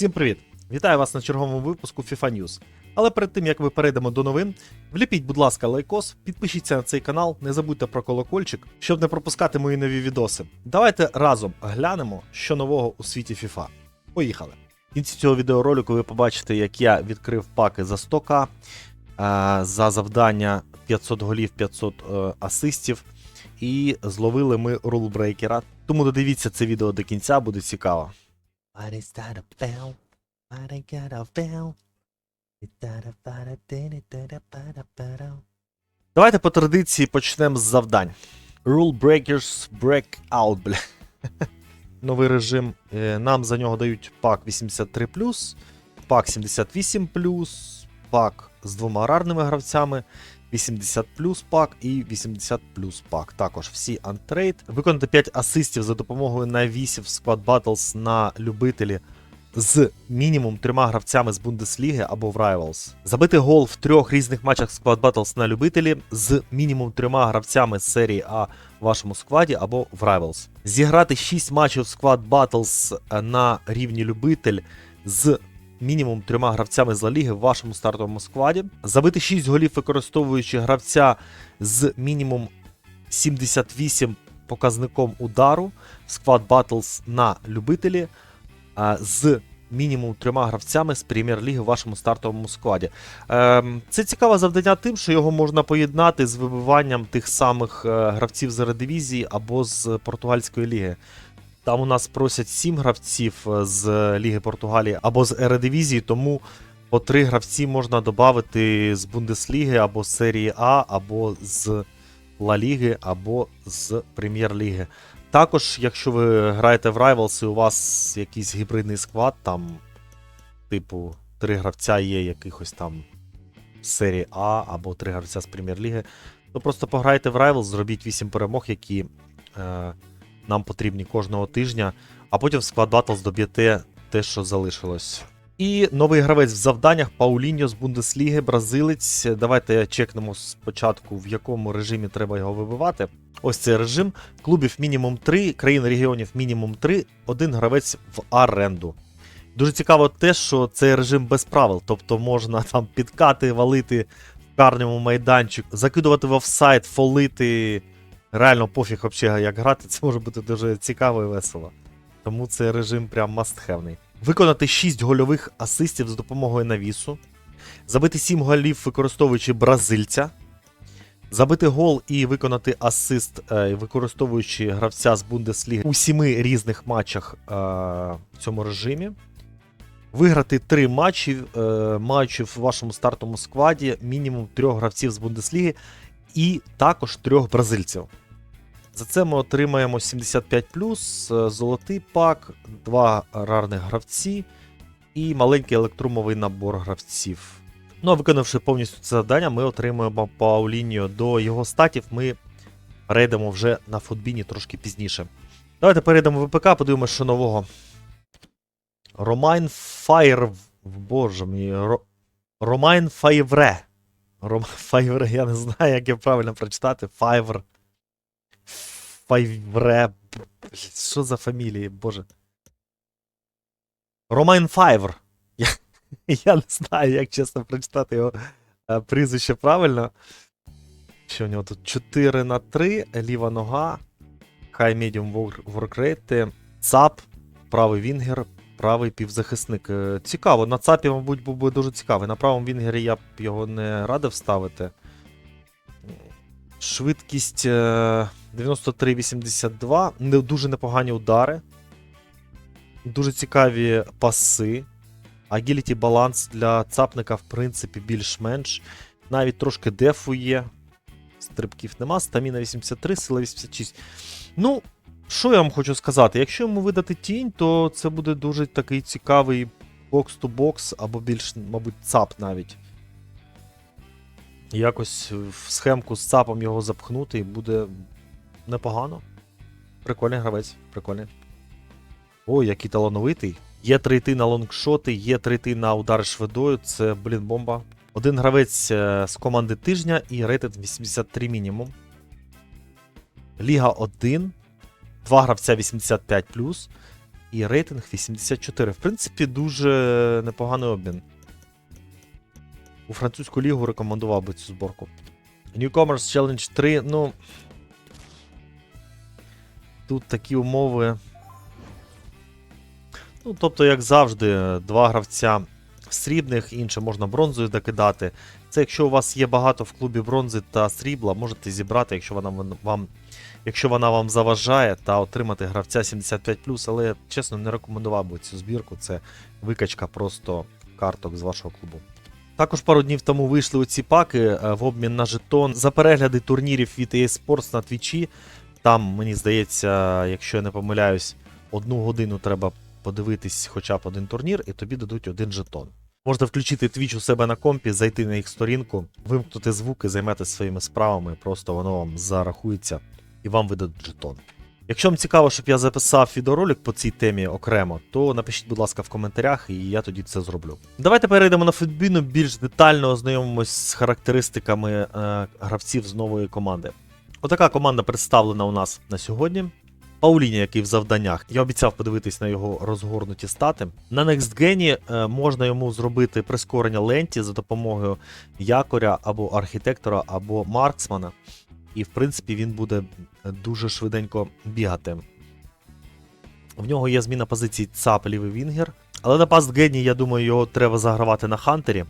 Всім привіт! Вітаю вас на черговому випуску FIFA News. Але перед тим як ми перейдемо до новин, вліпіть, будь ласка, лайкос, підпишіться на цей канал, не забудьте про колокольчик, щоб не пропускати мої нові відоси. Давайте разом глянемо, що нового у світі FIFA. Поїхали! В кінці цього відеоролику ви побачите, як я відкрив паки за 100к, е, за завдання 500 голів, 500 е, асистів. І зловили ми рулбрейкера. Тому додивіться це відео до кінця, буде цікаво. What is that about? What I got about? Давайте по традиції почнемо з завдань. Rule Breakers Breakout, бля. Новий режим. Е, Нам за нього дають пак 83, пак 78, пак з двома рарними гравцями, 80 пак і 80 пак. Також всі антрейд. Виконати 5 асистів за допомогою навісів Squad Battles на любителі з мінімум трьома гравцями з Бундесліги або в Rivals. Забити гол в трьох різних матчах Squad Battles на любителі з мінімум трьома гравцями з серії А в вашому складі або в Rivals. Зіграти 6 матчів Squad Battles е, на рівні любитель з мінімум трьома гравцями з Ла Ліги в вашому стартовому складі. Забити 6 голів, використовуючи гравця з мінімум 78 показником удару в Squad Battles на любителі з мінімум трьома гравцями з прем'єр-ліги в вашому стартовому складі. Ем, це цікаве завдання тим, що його можна поєднати з вибиванням тих самих е, гравців з Ередивізії або з португальської ліги. Там у нас просять 7 гравців е, з Ліги Португалії або з Ередивізії, тому по 3 гравці можна додати з Бундесліги або з серії А, або з Ла Ліги, або з Прем'єр-ліги. Також, якщо ви граєте в Rivals і у вас якийсь гібридний склад, там, типу, три гравця є якихось там серії А або три гравця з Прем'єр-ліги, то просто пограйте в Rivals, зробіть 8 перемог, які е, нам потрібні кожного тижня, а потім в склад Battles доб'єте те, що залишилось. І новий гравець в завданнях Пауліньо з Бундесліги, бразилець. Давайте чекнемо спочатку, в якому режимі треба його вибивати. Ось цей режим. Клубів мінімум 3, країн регіонів мінімум 3, один гравець в оренду. Дуже цікаво те, що цей режим без правил, тобто можна там підкати, валити в карному майданчику, закидувати в офсайд, фолити. Реально пофіг взагалі, як грати, це може бути дуже цікаво і весело. Тому цей режим прям мастхевний. Виконати 6 гольових асистів з допомогою навісу. Забити 7 голів, використовуючи бразильця. Забити гол і виконати асист, е, використовуючи гравця з Бундесліги у 7 різних матчах е, в цьому режимі. Виграти 3 матчі, е, матчі в вашому стартовому складі, мінімум 3 гравців з Бундесліги і також 3 бразильців. За це ми отримаємо 75 е, золотий пак, 2 рарних гравці і маленький електрумовий набор гравців. Ну а виконавши повністю це завдання, ми отримуємо Пауліньо до його статів. Ми перейдемо вже на футбіні трошки пізніше. Давайте перейдемо в ВПК, подивимося, що нового. Ромайн Файр. Боже мій. Ро... Ромайн Файвре. Ром... Файвре, я не знаю, як я правильно прочитати. Файвр. Файвре. Що за фамілії, боже. Ромайн Файвр. Я, я не знаю, як чесно прочитати його е, прізвище правильно. Що у нього тут 4 на 3, ліва нога, хай медіум воркрейти, ЦАП, правий вінгер, правий півзахисник. Е, Цікаво, на ЦАПі, мабуть, був би дуже цікавий. На правому вінгері я б його не радив ставити. Швидкість е, 93-82, не дуже непогані удари. Дуже цікаві паси. Агіліті баланс для цапника, в принципі, більш-менш. Навіть трошки дефу є. Стрибків нема. Стаміна 83, сила 86. Ну, що я вам хочу сказати? Якщо йому видати тінь, то це буде дуже такий цікавий бокс-то-бокс, або більш, мабуть, цап навіть. Якось в схемку з цапом його запхнути і буде непогано. Прикольний гравець, прикольний. Ой, який талановитий. Є трейти на лонгшоти, є трейти на удари швидою. Це, блін, бомба. Один гравець е, з команди тижня і рейтинг 83 мінімум. Ліга 1. Два гравця 85. І рейтинг 84. В принципі, дуже непоганий обмін. У французьку лігу рекомендував би цю зборку. Newcomers Challenge 3, ну. Тут такі умови. Ну, тобто, як завжди, два гравця срібних, інше можна бронзою докидати. Це якщо у вас є багато в клубі бронзи та срібла, можете зібрати, якщо вона вам, якщо вона вам заважає, та отримати гравця 75 але я чесно не рекомендував би цю збірку. Це викачка просто карток з вашого клубу. Також пару днів тому вийшли оці паки е, в обмін на жетон за перегляди турнірів від EA Sports на твічі. Там, мені здається, якщо я не помиляюсь, одну годину треба подивитись хоча б один турнір, і тобі дадуть один жетон. Можете включити твіч у себе на компі, зайти на їх сторінку, вимкнути звуки, займатися своїми справами, просто воно вам зарахується і вам видадуть жетон. Якщо вам цікаво, щоб я записав відеоролик по цій темі окремо, то напишіть, будь ласка, в коментарях, і я тоді це зроблю. Давайте перейдемо на футбіну, більш детально ознайомимось з характеристиками е, гравців з нової команди. Отака команда представлена у нас на сьогодні. Пауліні, який в завданнях. Я обіцяв подивитись на його розгорнуті стати. На NextGen е, можна йому зробити прискорення ленті за допомогою якоря або архітектора, або марксмана. І в принципі він буде дуже швиденько бігати. В нього є зміна позицій ЦАП лівий Вінгер. Але на пастгені, я думаю, його треба загравати на Хантері,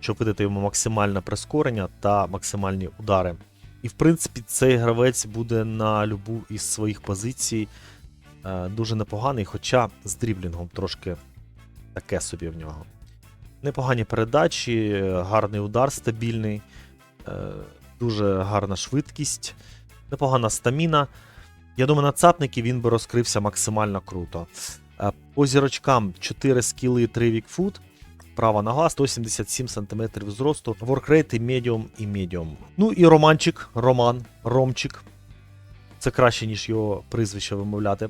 щоб видати йому максимальне прискорення та максимальні удари. І в принципі, цей гравець буде на любу із своїх позицій е, дуже непоганий, хоча з дріблінгом трошки таке собі в нього. Непогані передачі, гарний удар стабільний, е, дуже гарна швидкість, непогана стаміна. Я думаю, на цапники він би розкрився максимально круто. Е, По зірочкам 4 скіли, 3 вікфут. Права нога, 177 см зросту, воркрейти медіум і медіум. Ну і Романчик, Роман, Ромчик. Це краще, ніж його прізвище вимовляти.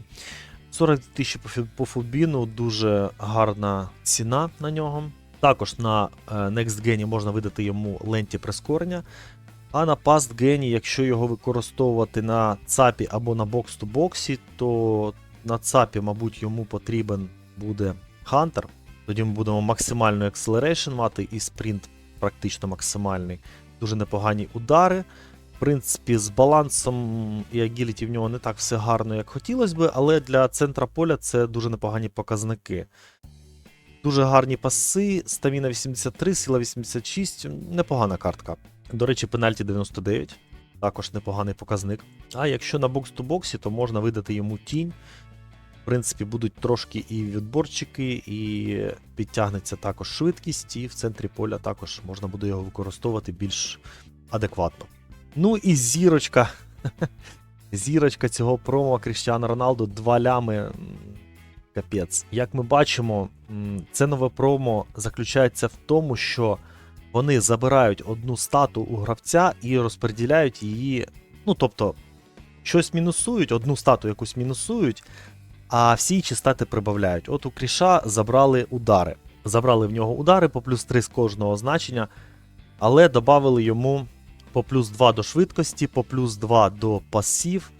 40 тисяч по фубіну, дуже гарна ціна на нього. Також на е, NextGen можна видати йому ленті прискорення. А на PastGen, якщо його використовувати на ЦАПі або на бокс-то-боксі, то на ЦАПі, мабуть, йому потрібен буде Хантер. Тоді ми будемо максимальну acceleration мати і спринт практично максимальний. Дуже непогані удари. В принципі, з балансом і агіліті в нього не так все гарно, як хотілося би, але для центра поля це дуже непогані показники. Дуже гарні паси, стаміна 83, сила 86, непогана картка. До речі, пенальті 99, також непоганий показник. А якщо на бокс-то-боксі, то можна видати йому тінь. В принципі, будуть трошки і відборчики, і підтягнеться також швидкість, і в центрі поля також можна буде його використовувати більш адекватно. Ну і зірочка. Зірочка цього промо Кріштіану Роналду 2 лями. Капець. Як ми бачимо, це нове промо заключається в тому, що вони забирають одну стату у гравця і розподіляють її. Ну, тобто, щось мінусують, одну стату якусь мінусують, а всі інші стати прибавляють. От у Кріша забрали удари. Забрали в нього удари по плюс 3 з кожного значення, але додали йому по плюс 2 до швидкості, по плюс 2 до пасів,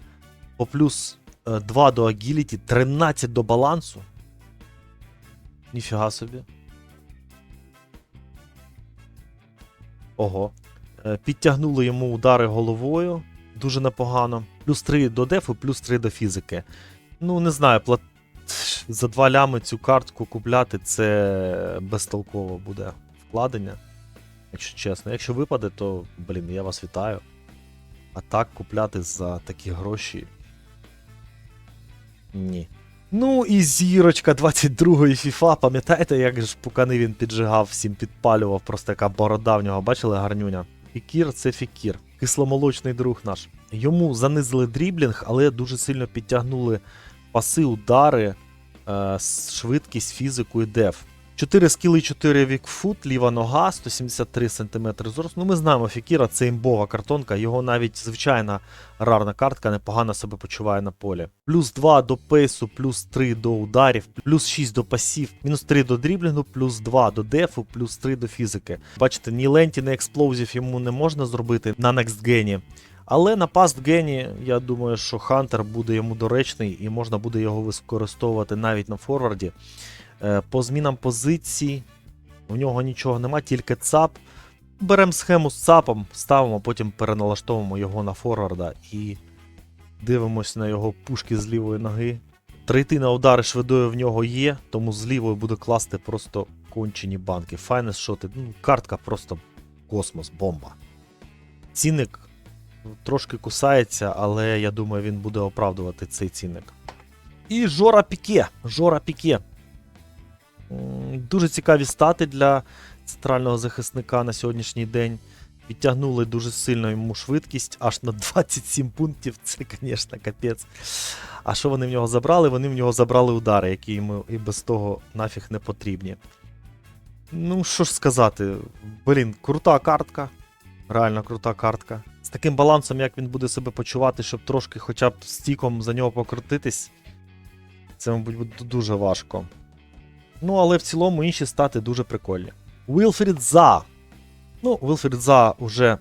по плюс е, 2 до агіліті, 13 до балансу. Ніфіга собі. Ого. Е, Підтягнули йому удари головою. Дуже непогано. Плюс 3 до дефу, плюс 3 до фізики. Ну, не знаю, плат... за 2 лями цю картку купляти це безтолково буде вкладення. Якщо чесно. Якщо випаде, то, блін, я вас вітаю. А так купляти за такі гроші. Ні. Ну і зірочка 22-ї FIFA. Пам'ятаєте, як ж пукани він піджигав, всім підпалював, просто яка борода в нього, бачили гарнюня? Фікір це фікір. Кисломолочний друг наш. Йому занизили дріблінг, але дуже сильно підтягнули паси, удари, е, швидкість, фізику і деф. 4 скіли, 4 вікфут, ліва нога, 173 см зросту. Ну, ми знаємо, Фікіра це імбова картонка, його навіть звичайна рарна картка непогано себе почуває на полі. Плюс 2 до пейсу, плюс 3 до ударів, плюс 6 до пасів, мінус 3 до дріблінгу, плюс 2 до дефу, плюс 3 до фізики. Бачите, ні ленті, ні експлозів йому не можна зробити на некстгені. Але на пастгені, я думаю, що Хантер буде йому доречний і можна буде його використовувати навіть на форварді. Е, По змінам позицій у нього нічого нема, тільки ЦАП. Беремо схему з ЦАПом, ставимо, потім переналаштовуємо його на форварда і дивимося на його пушки з лівої ноги. Трейти на удари швидою в нього є, тому з лівої буде класти просто кончені банки. Файнес шоти. Ну, картка просто космос, бомба. Цінник трошки кусається, але я думаю, він буде оправдувати цей цінник. І Жора Піке. Жора Піке. Дуже цікаві стати для центрального захисника на сьогоднішній день. Підтягнули дуже сильно йому швидкість, аж на 27 пунктів. Це, звісно, капець. А що вони в нього забрали? Вони в нього забрали удари, які йому і без того нафіг не потрібні. Ну, що ж сказати, блін, крута картка. Реально крута картка. З таким балансом, як він буде себе почувати, щоб трошки хоча б стіком за нього покрутитись, це, мабуть, буде дуже важко. Ну, але в цілому інші стати дуже прикольні. Уілфрід За. Ну, Уілфрід За уже,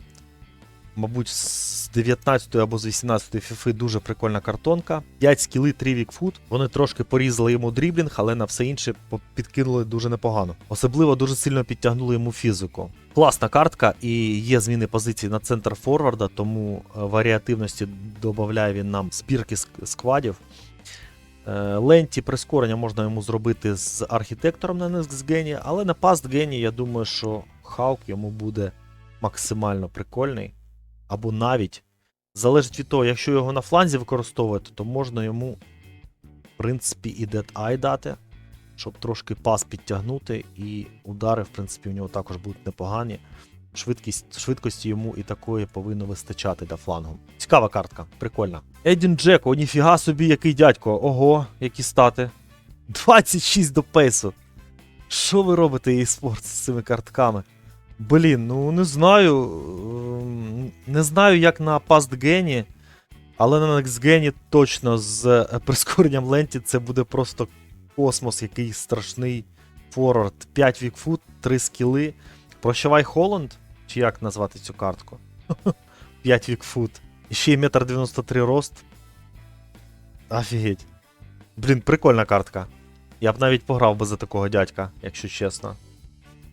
мабуть, з 19 або з 18 фіфи дуже прикольна картонка. 5 скіли, 3 вікфут. Вони трошки порізали йому дріблінг, але на все інше підкинули дуже непогано. Особливо дуже сильно підтягнули йому фізику. Класна картка, і є зміни позицій на центр форварда, тому е, варіативності додає він нам збірки ск- сквадів. Е, Ленті прискорення можна йому зробити з архітектором на NextGen, але на PastGen я думаю, що Хаук йому буде максимально прикольний. Або навіть залежить від того, якщо його на фланзі використовувати, то можна йому, в принципі, і Dead Eye дати, щоб трошки пас підтягнути, і удари, в принципі, у нього також будуть непогані. Швидкість, швидкості йому і такої повинно вистачати для флангу. Цікава картка, прикольна. Едін Джеко, ніфіга собі, який дядько. Ого, які стати. 26 до пейсу. Що ви робите e-спорт з цими картками? Блін, ну не знаю. ем, Не знаю, як на пастгені, але на NextGen точно з е, прискоренням ленті це буде просто космос, який страшний форвард. 5 вікфут, 3 скіли. Прощавай Холланд? Чи як назвати цю картку? 5 вікфут. І ще й 1,93 м рост. Офігеть. Блін, прикольна картка. Я б навіть пограв би за такого дядька, якщо чесно.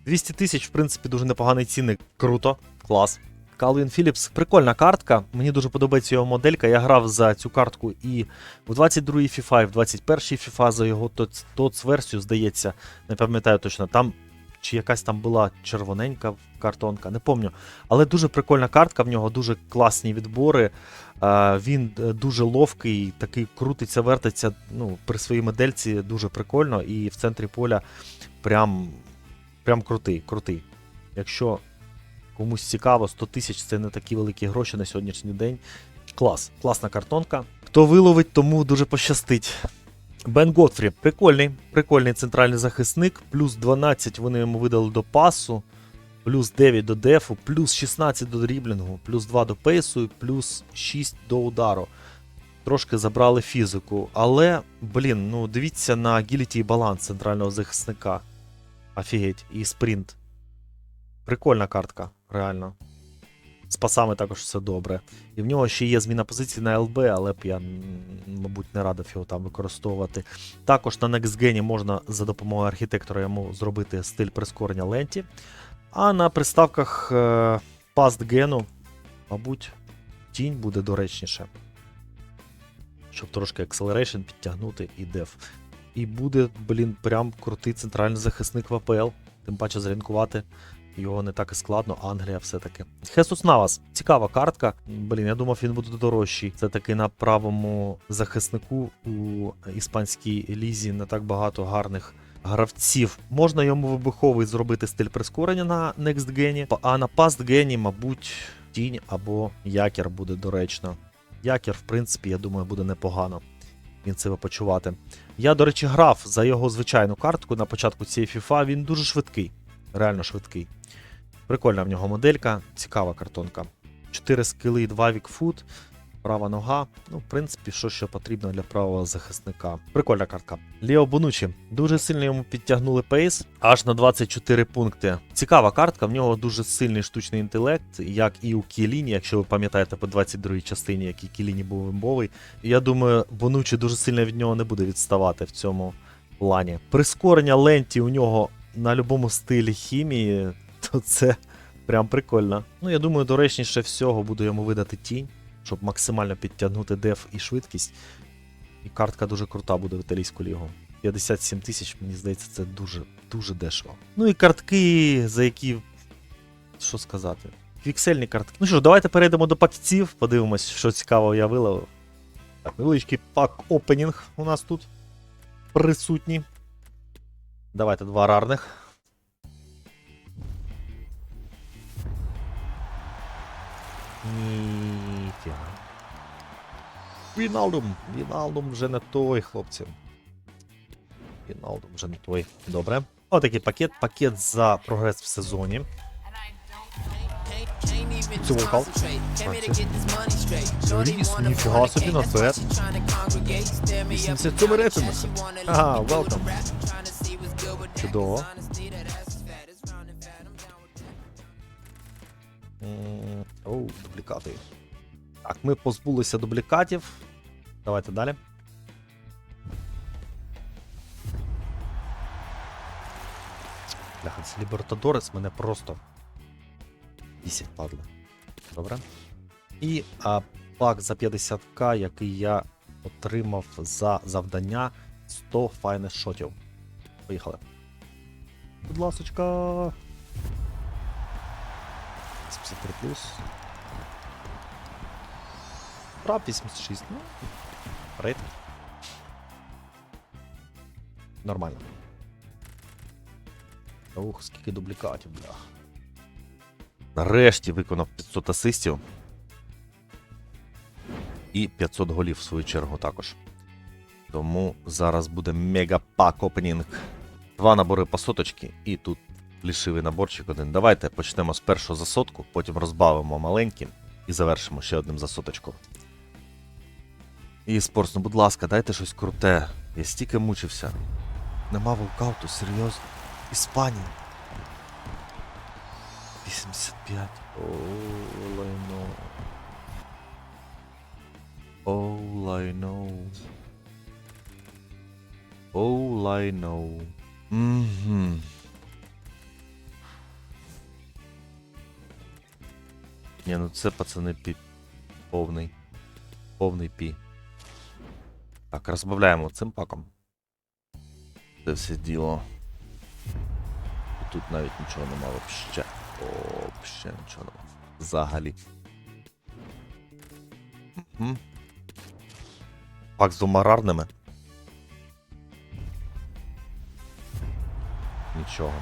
200 тисяч, в принципі, дуже непоганий цінник. Круто, клас. Калвін Філіпс, прикольна картка. Мені дуже подобається його моделька. Я грав за цю картку і в 22-й FIFA, і в 21-й FIFA за його ТОЦ версію, здається, не пам'ятаю точно. Там чи якась там була червоненька картонка, не пам'ятаю. Але дуже прикольна картка, в нього дуже класні відбори. Е, Він е, дуже ловкий, такий крутиться, вертиться. Ну, при своїй модельці дуже прикольно, і в центрі поля прям, прям крутий, крутий. Якщо комусь цікаво, 100 тисяч це не такі великі гроші на сьогоднішній день. Клас, класна картонка. Хто виловить, тому дуже пощастить. Бен Готфрі, прикольний, прикольний центральний захисник, плюс 12 вони йому видали до пасу, плюс 9 до дефу, плюс 16 до дріблінгу, плюс 2 до пейсу і плюс 6 до удару. Трошки забрали фізику. Але, блін, ну дивіться на агіліті і баланс центрального захисника. Офігеть, і спринт. Прикольна картка, реально. З пасами також все добре. І в нього ще є зміна позиції на ЛБ, але б я, мабуть, не радив його там використовувати. Також на NextGen можна за допомогою архітектора йому зробити стиль прискорення ленті. А на приставках PastGen, мабуть, тінь буде доречніше. Щоб трошки Acceleration підтягнути і деф. І буде, блін, прям крутий центральний захисник в АПЛ. Тим паче зарінкувати його не так і складно, Англія все-таки. Хесус Навас, цікава картка. Блін, я думав, він буде дорожчий. Це таки на правому захиснику у іспанській лізі не так багато гарних гравців. Можна йому вибуховий зробити стиль прискорення на NextGen, а на PastGen, мабуть, тінь або якір буде доречно. Якір, в принципі, я думаю, буде непогано. Він себе почувати. Я, до речі, грав за його звичайну картку на початку цієї FIFA. Він дуже швидкий. Реально швидкий. Прикольна в нього моделька, цікава картонка. 4 скили і 2 вікфут. Права нога. Ну, в принципі, що ще потрібно для правого захисника. Прикольна картка. Ліо Бонучі. Дуже сильно йому підтягнули пейс, аж на 24 пункти. Цікава картка, в нього дуже сильний штучний інтелект, як і у Кіліні, якщо ви пам'ятаєте по 22 частині, який Кіліні був імбовий. Я думаю, Бонучі дуже сильно від нього не буде відставати в цьому плані. Прискорення ленті у нього на будь-якому стилі хімії, то це прям прикольно. Ну, я думаю, доречніше всього буду йому видати тінь, щоб максимально підтягнути деф і швидкість. І картка дуже крута буде в італійську лігу. 57 тисяч, мені здається, це дуже, дуже дешево. Ну і картки, за які. Що сказати? Квіксельні картки. Ну що давайте перейдемо до пакців, подивимось, що цікавого я виловив. Так, невеличкий пак опенінг у нас тут присутній. Давайте два рарних. Ніфіга. Віналдум. Віналдум вже не той, хлопці. Віналдум вже не той. Добре. Отакий пакет. Пакет за прогрес в сезоні. Цього вокал. Ріс, ніфіга собі, на це. 87 рейтинг. Ага, welcome. Чудово. Оу, дублікати. Так, ми позбулися дублікатів. Давайте далі. Бляха, це Лібертадорес мене просто бісять, падли. Добре. І а, пак за 50к, який я отримав за завдання 100 файних шотів. Поїхали. Будь ласочка. 73 плюс. Прав 86, ну. Рейд. Нормально. Ух, скільки дублікатів, бля. Нарешті виконав 500 асистів. І 500 голів в свою чергу також. Тому зараз буде мегапак опенінг. Два набори по соточки, і тут лішивий наборчик один. Давайте почнемо з першого за сотку, потім розбавимо маленьким і завершимо ще одним за соточку. І спортс, ну будь ласка, дайте щось круте. Я стільки мучився. Нема волкауту, серйозно. Іспанія. 85. All I know. All I know. I Ні, ну це пацани пі. Повний. Повний пі. Так, розбавляємо цим паком. Це все діло. І Тут навіть нічого нема вообще. Вообще нічого нема. Взагалі. Мгм. Пак з двома рарними. Нічого.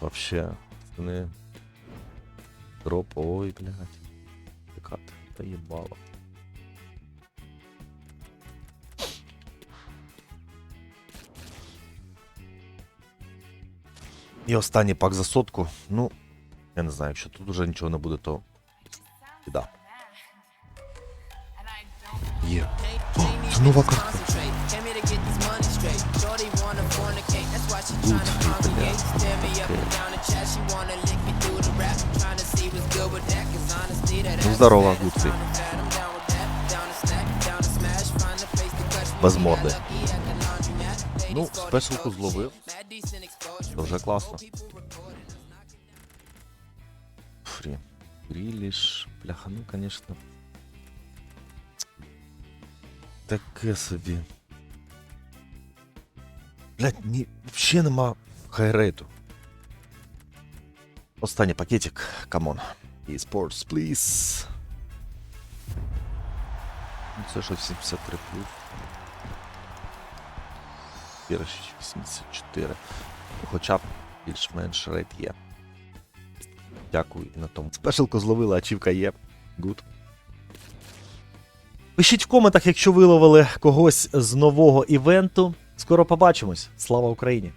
Вообще, не. Дроп, ой, блядь. Кат, та їбало. І останній пак за сотку. Ну, я не знаю, якщо тут уже нічого не буде, то. Біда. Є. це нова картка. Ну, здорово, Гудфрі. Без морди. Ну, спешалку зловив. Це вже класно. Фрі. Гріліш. Бляха, ну, конечно. Таке собі. Блять, ні, взагалі нема хайрейту. Останній пакетик, камон. eSports, please. Ну, це щось 73 плюс. Пірощі 84. Ну, Хоча б більш-менш рейд є. Дякую і на тому. Спешилку зловили, ачівка є. Гуд. Пишіть в коментах, якщо виловили когось з нового івенту. Скоро побачимось. Слава Україні!